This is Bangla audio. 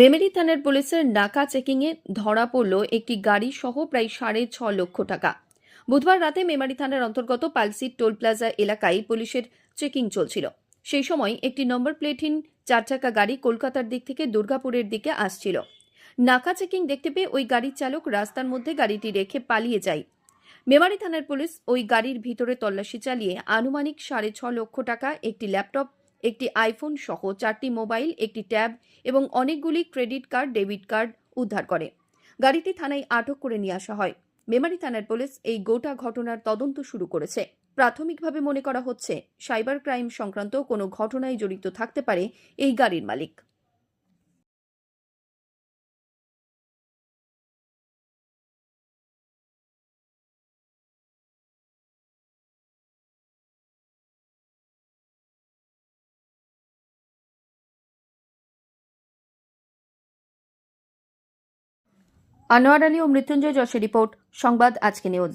মেমেরি থানার পুলিশের নাকা চেকিংয়ে ধরা পড়ল একটি গাড়ি সহ প্রায় সাড়ে ছ লক্ষ টাকা। বুধবার রাতে মেমারি থানার অন্তর্গত পালসি টোল প্লাজা এলাকায় পুলিশের চেকিং চলছিল। সেই সময় একটি নম্বর প্লেটহীন চার চাকা গাড়ি কলকাতার দিক থেকে দুর্গাপুরের দিকে আসছিল। নাকা চেকিং দেখতে পেয়ে ওই গাড়ির চালক রাস্তার মধ্যে গাড়িটি রেখে পালিয়ে যায়। মেমারি থানার পুলিশ ওই গাড়ির ভিতরে তল্লাশি চালিয়ে আনুমানিক সাড়ে ছ লক্ষ টাকা, একটি ল্যাপটপ একটি আইফোন সহ চারটি মোবাইল একটি ট্যাব এবং অনেকগুলি ক্রেডিট কার্ড ডেবিট কার্ড উদ্ধার করে। গাড়িটি থানায় আটক করে নিয়ে আসা হয়। মেমারি থানার পুলিশ এই গোটা ঘটনার তদন্ত শুরু করেছে। প্রাথমিকভাবে মনে করা হচ্ছে, সাইবার ক্রাইম সংক্রান্ত কোনো ঘটনায় জড়িত থাকতে পারে এই গাড়ির মালিক। আনোয়ার আলী ও মৃত্যুঞ্জয় যশের রিপোর্ট সংবাদ আজকে নিউজ।